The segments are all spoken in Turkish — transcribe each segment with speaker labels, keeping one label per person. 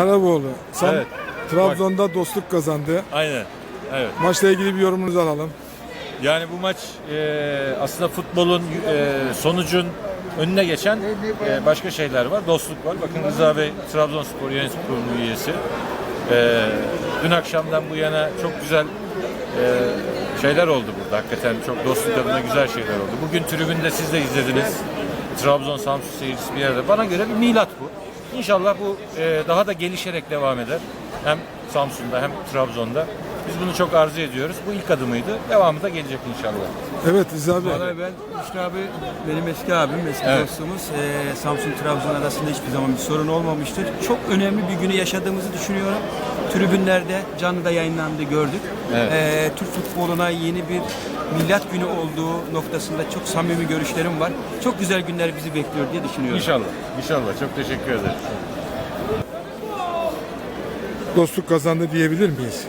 Speaker 1: Araboğlu. Sam
Speaker 2: Evet.
Speaker 1: Trabzon'da dostluk kazandı.
Speaker 2: Aynen. Evet.
Speaker 1: Maçla ilgili bir yorumunuzu alalım.
Speaker 2: Yani bu maç e, aslında futbolun e, sonucun önüne geçen e, başka şeyler var. Dostluk var. Bakın Rıza Bey Trabzonspor Yönetim Kurulu üyesi. E, dün akşamdan bu yana çok güzel e, şeyler oldu burada. Hakikaten çok dostluk adına güzel şeyler oldu. Bugün tribünde siz de izlediniz. Trabzon Samsun seyircisi bir yerde. Bana göre bir milat bu. İnşallah bu e, daha da gelişerek devam eder. Hem Samsun'da hem Trabzon'da. Biz bunu çok arzu ediyoruz. Bu ilk adımıydı. Devamı da gelecek inşallah.
Speaker 1: Evet Rıza Bey.
Speaker 3: Vallahi ben Hüsnü abi benim eski abim, eski
Speaker 2: Evet.
Speaker 3: dostumuz. Ee, Samsun Trabzon arasında hiçbir zaman bir sorun olmamıştır. Çok önemli bir günü yaşadığımızı düşünüyorum. Tribünlerde canlı da yayınlandı gördük.
Speaker 2: Evet.
Speaker 3: Ee, Türk futboluna yeni bir milat günü olduğu noktasında çok samimi görüşlerim var. Çok güzel günler bizi bekliyor diye düşünüyorum.
Speaker 2: İnşallah. İnşallah. Çok teşekkür ederim.
Speaker 1: Dostluk kazandı diyebilir miyiz?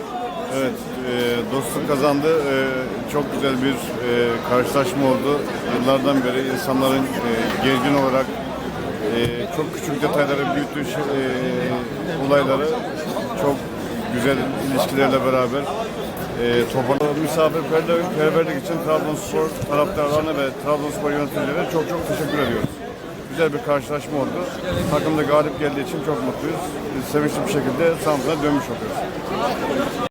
Speaker 4: Evet, e, dostluk kazandı. E, çok güzel bir e, karşılaşma oldu. Yıllardan beri insanların e, gergin olarak e, çok küçük detayları büyüttüğü şey- e, olayları çok güzel ilişkilerle beraber e, toparladı. Misafirperverlik için Trabzonspor taraftarlarına ve Trabzonspor yöneticilerine çok çok teşekkür ediyoruz. Güzel bir karşılaşma oldu. Takım da galip geldiği için çok mutluyuz. Sevinçli bir şekilde Samsun'a dönmüş oluyoruz.